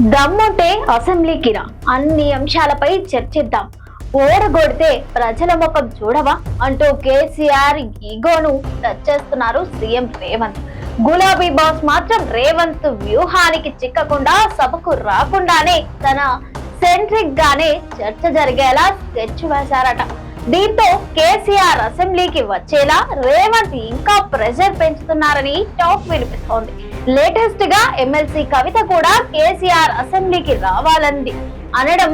దమ్ముంటే అసెంబ్లీకి రా అన్ని అంశాలపై చర్చిద్దాం. ఓడగొడితే ప్రజల ముఖం చూడవా? అంటూ కేసీఆర్ ఈగోను టచ్ చేస్తున్నారు సీఎం రేవంత్. గులాబీ బాస్ మాత్రం రేవంత్ వ్యూహానికి చిక్కకుండా సభకు రాకుండానే తన సెంట్రిక్ గానే చర్చ జరిగేలా స్కెచ్ వేశారట. దీంతో కేసీఆర్ అసెంబ్లీకి వచ్చేలా రేవంత్ ఇంకా ప్రెషర్ పెంచుతున్నారని టాక్ వినిపిస్తోంది. లేటెస్ట్గా ఎమ్మెల్సీ కవిత కూడా కేసీఆర్ అసెంబ్లీకి రావాలంది. అనడం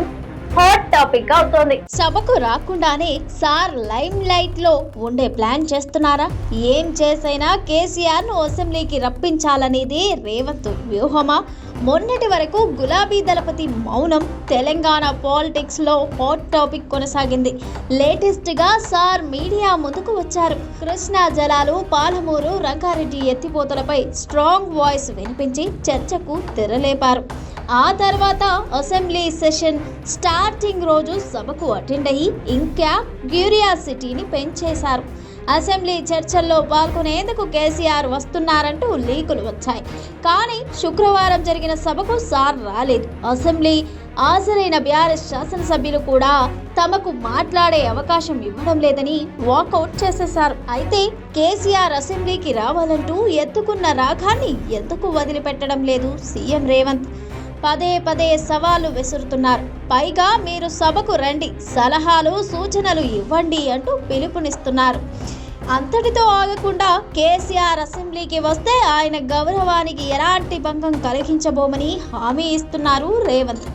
హాట్ టాపిక్ అవుతోంది. సభకు రాకుండానే సార్ లైమ్ లైట్లో ఉండే ప్లాన్ చేస్తున్నారా? ఏం చేసైనా కేసీఆర్ను అసెంబ్లీకి రప్పించాలనేది రేవంత్ వ్యూహమా? మొన్నటి వరకు గులాబీ దళపతి మౌనం తెలంగాణ పాలిటిక్స్లో హాట్ టాపిక్ కొనసాగింది. లేటెస్ట్గా సార్ మీడియా ముందుకు వచ్చారు. కృష్ణా జలాలు పాలమూరు రంగారెడ్డి ఎత్తిపోతలపై స్ట్రాంగ్ వాయిస్ వినిపించి చర్చకు తెరలేపారు. ఆ తర్వాత అసెంబ్లీ సెషన్ స్టార్టింగ్ రోజు సభకు అటెండ్ అయ్యి ఇంకా క్యూరియాసిటీని పెంచేశారు. అసెంబ్లీ చర్చల్లో పాల్గొనేందుకు కేసీఆర్ వస్తున్నారంటూ లీకులు వచ్చాయి. కానీ శుక్రవారం జరిగిన సభకు సార్ రాలేదు. అసెంబ్లీ హాజరైన బీఆర్ఎస్ శాసనసభ్యులు కూడా తమకు మాట్లాడే అవకాశం ఇవ్వడం లేదని వాకౌట్ చేసేశారు. అయితే కేసీఆర్ అసెంబ్లీకి రావాలంటూ ఎత్తుకున్న రాగాన్ని ఎందుకు వదిలిపెట్టడం లేదు సీఎం రేవంత్? పదే పదే సవాలు విసురుతున్నారు. పైగా మీరు సభకు రండి సలహాలు సూచనలు ఇవ్వండి అంటూ పిలుపునిస్తున్నారు. అంతటితో ఆగకుండా కేసీఆర్ అసెంబ్లీకి వస్తే ఆయన గౌరవానికి ఎలాంటి భంగం కలిగించబోమని హామీ ఇస్తున్నారు రేవంత్.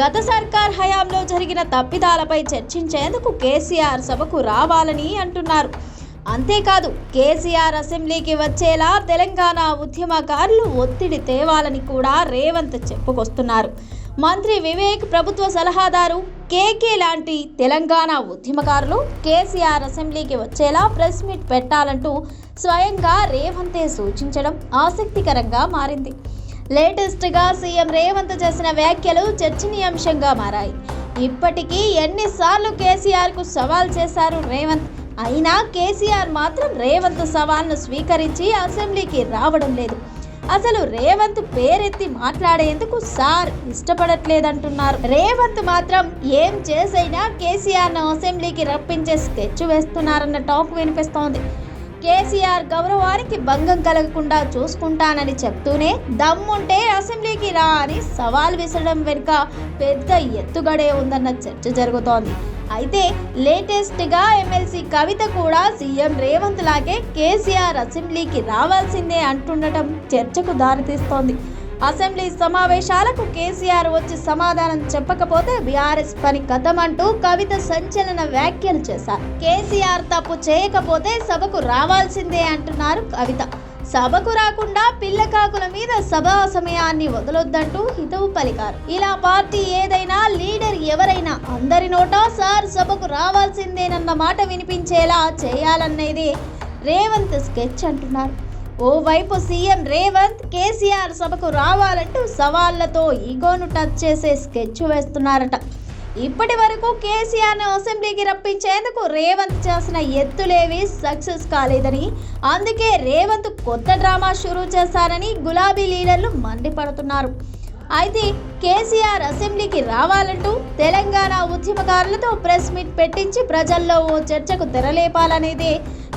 గత సర్కార్ హయాంలో జరిగిన తప్పిదాలపై చర్చించేందుకు కేసీఆర్ సభకు రావాలని అంటున్నారు. అంతేకాదు కేసీఆర్ అసెంబ్లీకి వచ్చేలా తెలంగాణ ఉద్యమకారులు ఒత్తిడి తేవాలని కూడా రేవంత్ చెప్పుకొస్తున్నారు. మంత్రి వివేక్ ప్రభుత్వ సలహాదారు కేకే లాంటి తెలంగాణ ఉద్యమకారులు కేసీఆర్ అసెంబ్లీకి వచ్చేలా ప్రెస్ మీట్ పెట్టాలంటూ స్వయంగా రేవంతే సూచించడం ఆసక్తికరంగా మారింది. లేటెస్ట్గా సీఎం రేవంత్ చేసిన వ్యాఖ్యలు చర్చనీయాంశంగా మారాయి. ఇప్పటికీ ఎన్నిసార్లు కేసీఆర్కు సవాల్ చేశారు రేవంత్. అయినా కేసీఆర్ మాత్రం రేవంత్ సవాల్ను స్వీకరించి అసెంబ్లీకి రావడం లేదు. అసలు రేవంత్ పేరెత్తి మాట్లాడేందుకు సార్ ఇష్టపడట్లేదంటున్నారు. రేవంత్ మాత్రం ఏం చేసైనా కేసీఆర్ను అసెంబ్లీకి రప్పించే స్కెచ్ వేస్తున్నారన్న టాక్ వినిపిస్తోంది. కేసీఆర్ గౌరవానికి భంగం కలగకుండా చూసుకుంటానని చెప్తూనే దమ్ముంటే అసెంబ్లీకి రా అని సవాల్ విసరడం వెనుక పెద్ద ఎత్తుగడే ఉందన్న చర్చ జరుగుతోంది. అయితే లేటెస్ట్గా ఎమ్మెల్సీ కవిత కూడా సీఎం రేవంత్ లాగే కేసీఆర్ అసెంబ్లీకి రావాల్సిందే అంటుండటం చర్చకు దారితీస్తోంది. అసెంబ్లీ సమావేశాలకు కేసీఆర్ వచ్చి సమాధానం చెప్పకపోతే బీఆర్ఎస్ పని కథమంటూ కవిత సంచలన వ్యాఖ్యలు చేశారు. కేసీఆర్ తప్పు చేయకపోతే సభకు రావాల్సిందే అంటున్నారు కవిత. సభకు రాకుండా పిల్లకాకుల మీద సభా సమయాన్ని వదలొద్దంటూ హితవు పలికారు. ఇలా పార్టీ ఏదైనా లీడర్ ఎవరైనా అందరి నోటా సార్ సభకు రావాల్సిందేనన్న మాట వినిపించేలా చేయాలన్నది రేవంత్ స్కెచ్ అంటున్నారు. ఓవైపు సీఎం రేవంత్ కేసీఆర్ సభకు రావాలంటూ సవాళ్ళతో ఈగోను టచ్ చేసే స్కెచ్ వేస్తున్నారట. ఇప్పటి వరకు కేసీఆర్ను అసెంబ్లీకి రప్పించేందుకు రేవంత్ చేసిన ఎత్తులేవి సక్సెస్ కాలేదని అందుకే రేవంత్ కొత్త డ్రామా షురూ చేశారని గులాబీ లీడర్లు మండిపడుతున్నారు. అయితే కేసీఆర్ అసెంబ్లీకి రావాలంటూ తెలంగాణ ఉద్యమకారులతో ప్రెస్ మీట్ పెట్టించి ప్రజల్లో ఓ చర్చకు తెరలేపాలనేదే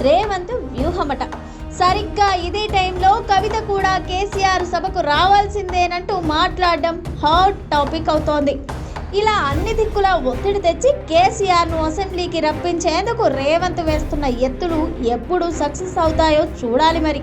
రేవంత్ వ్యూహమట. సరిగ్గా ఇదే టైంలో కవిత కూడా కేసీఆర్ సభకు రావాల్సిందేనంటూ మాట్లాడడం హాట్ టాపిక్ అవుతోంది. ఇలా అన్ని దిక్కులా ఒత్తిడి తెచ్చి కేసీఆర్ను అసెంబ్లీకి రప్పించేందుకు రేవంత్ వేస్తున్న ఎత్తులు ఎప్పుడు సక్సెస్ అవుతాయో చూడాలి మరి.